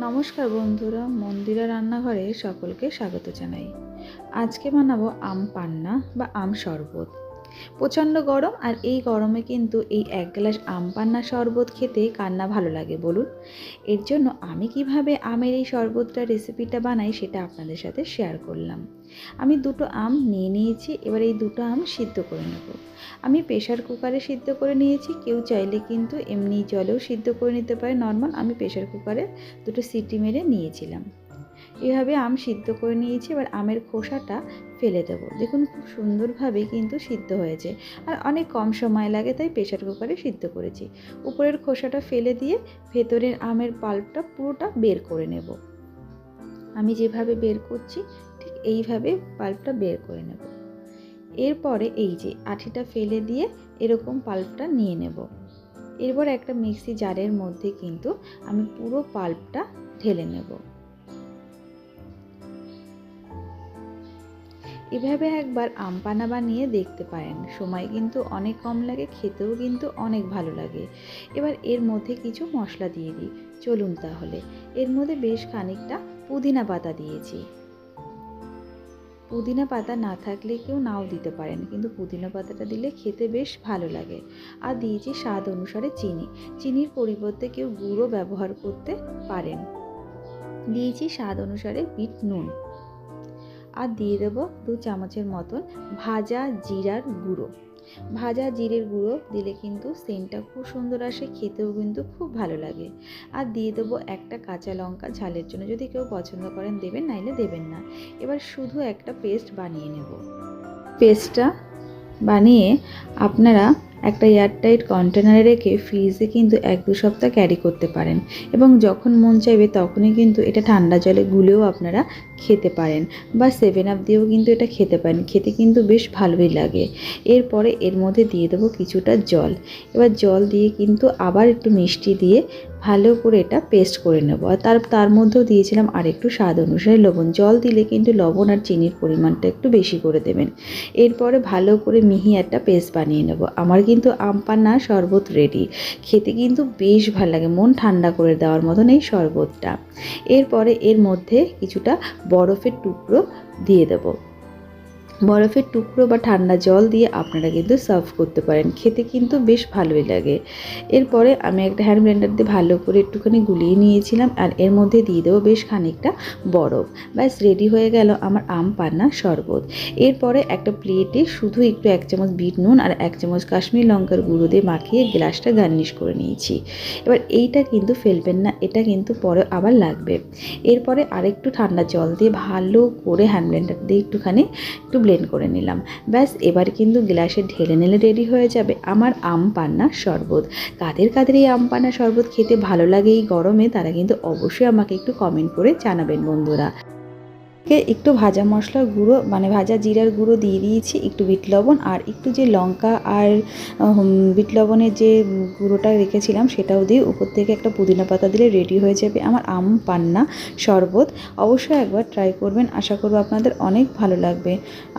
নমস্কার বন্ধুরা, মন্দিরা রান্নাঘরে সকলকে স্বাগত জানাই। আজকে বানাবো আম পান্না বা আম শরবত। প্রচণ্ড গরম আর এই গরমে কিন্তু এই এক গ্লাস আম পান্না শরবত খেতে কান্না ভালো লাগে বলুন? এর জন্য আমি কীভাবে আমের এই শরবতটা রেসিপিটা বানাই সেটা আপনাদের সাথে শেয়ার করলাম। আমি দুটো আম নিয়ে নিয়েছি, এবার এই দুটো আম সিদ্ধ করে নেব। আমি প্রেশার কুকারে সিদ্ধ করে নিয়েছি, কেউ চাইলে কিন্তু এমনি জলেও সিদ্ধ করে নিতে পারে। নর্মাল আমি প্রেশার কুকারে দুটো সিটি মেরে নিয়েছিলাম। এভাবে আম সিদ্ধ করে নিয়েছি, এবার আমের খোসাটা ফেলে দেবো। দেখুন খুব সুন্দরভাবে কিন্তু সিদ্ধ হয়েছে। আর অনেক কম সময় লাগে তাই প্রেশার কুকারে সিদ্ধ করেছি। উপরের খোসাটা ফেলে দিয়ে ভেতরের আমের পাল্পটা পুরোটা বের করে নেব। আমি যেভাবে বের করছি এইভাবে পাল্পটা বের করে নেব। এরপরে এই যে আঠিটা ফেলে দিয়ে এরকম পাল্পটা নিয়ে নেব। এরপর একটা মিক্সি জারের মধ্যে কিন্তু আমি পুরো পাল্পটা ঢেলে নেব। এভাবে একবার আম পানা বানিয়ে দেখতে পারেন। সময় কিন্তু অনেক কম লাগে, খেতেও কিন্তু অনেক ভালো লাগে। এবার এর মধ্যে কিছু মশলা দিয়ে দিই। চলুন তাহলে। এর মধ্যে বেশ খানিকটা পুদিনা পাতা দিয়েছি। পুদিনা পাতা না থাকলে কেউ নাও দিতে পারেন, কিন্তু পুদিনা পাতাটা দিলে খেতে বেশ ভালো লাগে। আর দিয়েছি স্বাদ অনুসারে চিনি। চিনির পরিবর্তে কেউ গুঁড়ো ব্যবহার করতে পারেন। দিয়েছি স্বাদ অনুসারে বিট নুন। আর দিয়ে দেবো দু চামচের মতন ভাজা জিরার গুঁড়ো। ভাজা জিরের গুঁড়ো দিলে কিন্তু সেন্টটা খুব সুন্দর আসে, খেতেও কিন্তু খুব ভালো লাগে। আর দিয়ে দেবো একটা কাঁচা লঙ্কা ঝালের জন্য, যদি কেউ পছন্দ করেন দেবেন, নাইলে দেবেন না। এবার শুধু একটা পেস্ট বানিয়ে নেব। পেস্টটা বানিয়ে আপনারা একটা এয়ারটাইট কন্টেনারে রেখে ফ্রিজে কিন্তু এক দু সপ্তাহ ক্যারি করতে পারেন। এবং যখন মন চাইবে তখনই কিন্তু এটা ঠান্ডা জলে গুলেও আপনারা খেতে পারেন বা সেভেন আপ দিয়েও কিন্তু এটা খেতে পারেন। খেতে কিন্তু বেশ ভালোই লাগে। এরপরে এর মধ্যে দিয়ে দেবো কিছুটা জল। এবার জল দিয়ে কিন্তু আবার একটু মিষ্টি দিয়ে ভালো করে এটা পেস্ট করে নেব। আর তার তার মধ্যেও দিয়েছিলাম আর একটু স্বাদ অনুসারে লবণ। জল দিলে কিন্তু লবণ আর চিনির পরিমাণটা একটু বেশি করে দেবেন। এরপরে ভালো করে মিহি একটা পেস্ট বানিয়ে নেব। আমার কিন্তু আম পান্না শরবত রেডি খেতে কিন্তু বেশ ভালো লাগে, মন ঠান্ডা করে দেওয়ার মতন এই শরবতটা। এরপরে এর মধ্যে কিছুটা বরফের টুকরো দিয়ে দেবো। বরফের টুকরো বা ঠান্ডা জল দিয়ে আপনারা কিন্তু সার্ভ করতে পারেন। খেতে কিন্তু বেশ ভালোই লাগে। এরপরে আমি একটা হ্যান্ড ব্লেন্ডার দিয়ে ভালো করে একটুখানি গুলিয়ে নিয়েছিলাম আর এর মধ্যে দিয়ে দেবো বেশ খানিকটা বরফ। ব্যাস, রেডি হয়ে গেল আমার আম পান্না শরবত। এরপরে একটা প্লেটে শুধু একটু এক চামচ বিট নুন আর এক চামচ কাশ্মীর লঙ্কার গুঁড়ো দিয়ে মাখিয়ে গ্লাসটা গার্নিশ করে নিয়েছি। এবার এইটা কিন্তু ফেলবেন না, এটা কিন্তু পরে আবার লাগবে। এরপরে আরেকটু ঠান্ডা জল দিয়ে ভালো করে হ্যান্ড ব্লেন্ডার দিয়ে একটুখানি, একটু ব্লেন্ড করে নিলাম। ব্যাস, এবার কিন্তু গ্লাসে ঢেলে নিলে রেডি হয়ে যাবে আমার আম পান্না শরবত। কাদের কাদের এই আম পান্না শরবত খেতে ভালো লাগে এই গরমে, তারা কিন্তু অবশ্যই আমাকে একটু কমেন্ট করে জানাবেন বন্ধুরা। একটু ভাজা মশলার গুঁড়ো মানে ভাজা জিরার গুঁড়ো দিয়ে দিয়েছি, একটু বিট লবণ আর একটু যে লঙ্কা আর বিট লবণের যে গুঁড়োটা রেখেছিলাম সেটাও দিয়ে উপর থেকে একটা পুদিনা পাতা দিলে রেডি হয়ে যাবে আমার আম পান্না শরবত। অবশ্যই একবার ট্রাই করবেন, আশা করব আপনাদের অনেক ভালো লাগবে।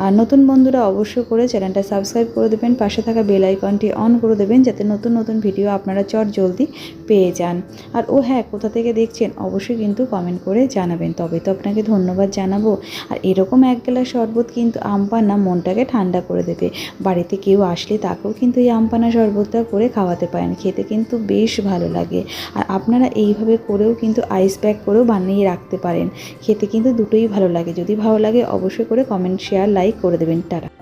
আর নতুন বন্ধুরা অবশ্যই করে চ্যানেলটা সাবস্ক্রাইব করে দেবেন, পাশে থাকা বেল আইকনটি অন করে দেবেন যাতে নতুন নতুন ভিডিও আপনারা চট জলদি পেয়ে যান। আর ও হ্যাঁ কোথা থেকে দেখছেন অবশ্যই কিন্তু কমেন্ট করে জানাবেন। তবে তো আপনাকে ধন্যবাদ জানাব আর এরকম এক গ্লাস শরবত কিন্তু আম পান্না মনটাকে ঠান্ডা করে দেবে। বাড়িতে কেউ আসলে তাকেও কিন্তু এই আম পান্না শরবতটা করে খাওয়াতে পারেন। খেতে কিন্তু বেশ ভালো লাগে। আর আপনারা এইভাবে করেও কিন্তু আইস প্যাক করেও বানিয়ে রাখতে পারেন। খেতে কিন্তু দুটোই ভালো লাগে। যদি ভালো লাগে অবশ্যই করে কমেন্ট শেয়ার লাইক করে দেবেন। টাটা।